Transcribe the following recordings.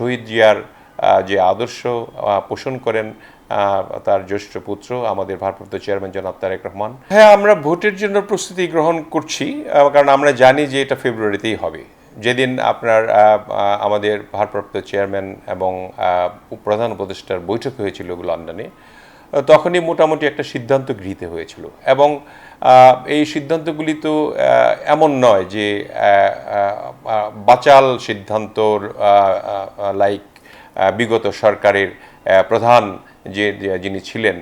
শহীদ জিয়ার যে আদর্শ পোষণ করেন তার জ্যেষ্ঠ পুত্র, আমাদের ভারপ্রাপ্ত চেয়ারম্যান জনাব তারেক রহমান। হ্যাঁ আমরা ভোটের জন্য প্রস্তুতি গ্রহণ করছি কারণ আমরা জানি যে এটা ফেব্রুয়ারিতেই হবে। যেদিন আপনার আমাদের ভারপ্রাপ্ত চেয়ারম্যান এবং প্রধান উপদেষ্টার বৈঠক হয়েছিল লন্ডনে তখনই মোটামুটি একটা সিদ্ধান্ত গৃহীত হয়েছিল। এবং এই সিদ্ধান্তগুলি তো এমন নয় যে বাচাল সিদ্ধান্তর লাইক বিগত সরকারের প্রধান যে যিনি ছিলেন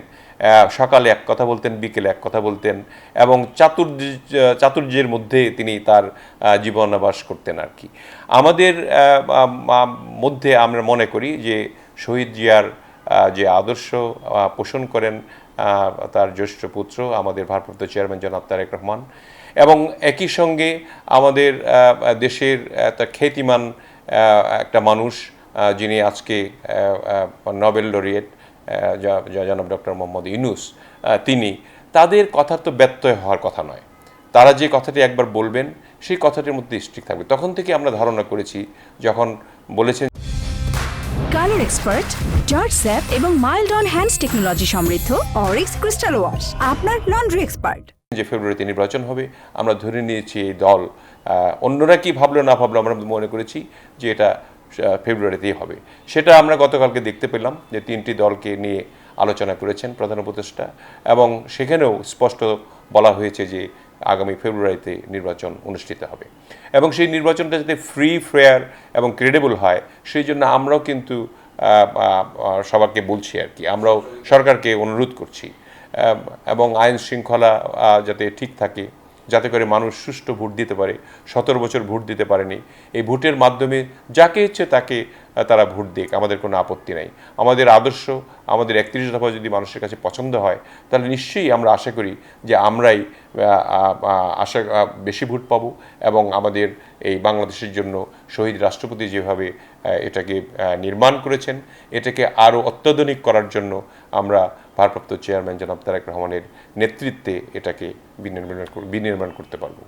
সকালে এক কথা বলতেন, বিকেলে এক কথা বলতেন এবং চাতুর্য, চাতুর্যের মধ্যে তিনি তার জীবনাবাস করতেন আর কি। আমাদের মধ্যে আমরা মনে করি যে শহীদ জিয়ার যে আদর্শ পোষণ করেন তার জ্যেষ্ঠ পুত্র আমাদের ভারপ্রাপ্ত চেয়ারম্যান জনাব তারেক রহমান। এবং একই সঙ্গে আমাদের দেশের একটা খ্যাতিমান একটা মানুষ যিনি আজকে নোবেল লরিয়েট জনাব ডক্টর মোহাম্মদ ইউনুস আহ, তিনি তাদের কথা তো ব্যত্যয় হওয়ার কথা নয়। তারা যে কথাটি একবার বলবেন সেই কথাটির মধ্যে স্ট্রিক থাকবে। তখন থেকে আমরা ধারণা করেছি যখন বলেছেন কালার এক্সপার্ট জর্জ স্যাপ এবং মাইল্ড অন হ্যান্ডস টেকনোলজি সমৃদ্ধ অরিক্স ক্রিস্টাল ওয়াশ, আপনার লন্ড্রি এক্সপার্ট। যে ফেব্রুয়ারিতে নির্বাচন হবে, আমরা ধরে নিয়েছি এই দল। অন্যরা কি ভাবলো না ভাবলো আমরা মনে করেছি যে এটা ফেব্রুয়ারিতেই হবে। সেটা আমরা গতকালকে দেখতে পেলাম যে তিনটি দলকে নিয়ে আলোচনা করেছেন প্রধান উপদেষ্টা এবং সেখানেও স্পষ্ট বলা হয়েছে যে আগামী ফেব্রুয়ারিতে নির্বাচন অনুষ্ঠিত হবে। এবং সেই নির্বাচনটা যাতে ফ্রি ফেয়ার এবং ক্রেডিবল হয়, সেই জন্য আমরাও কিন্তু সবাইকে বলছি আর কি। আমরাও সরকারকে অনুরোধ করছি। এবং আইন শৃঙ্খলা যাতে ঠিক থাকে, যাতে করে মানুষ সুষ্ঠু ভোট দিতে পারে, সতেরো বছর ভোট দিতে পারেনি, এই ভোটের মাধ্যমে যাকে ইচ্ছে তাকে তারা ভোট দিক, আমাদের কোনো আপত্তি নাই। আমাদের আদর্শ, আমাদের একত্রিশ দফা যদি মানুষের কাছে পছন্দ হয়, তাহলে নিশ্চয়ই আমরা আশা করি যে আমরাই আশা বেশি ভোট পাবো এবং আমাদের এই বাংলাদেশের জন্য শহীদ রাষ্ট্রপতি যেভাবে এটাকে নির্মাণ করেছেন, এটাকে আরও অত্যাধুনিক করার জন্য আমরা ভারপ্রাপ্ত চেয়ারম্যান জনাব তারেক রহমানের নেতৃত্বে এটাকে বিনির্মাণ বিনির্মাণ করতে পারব।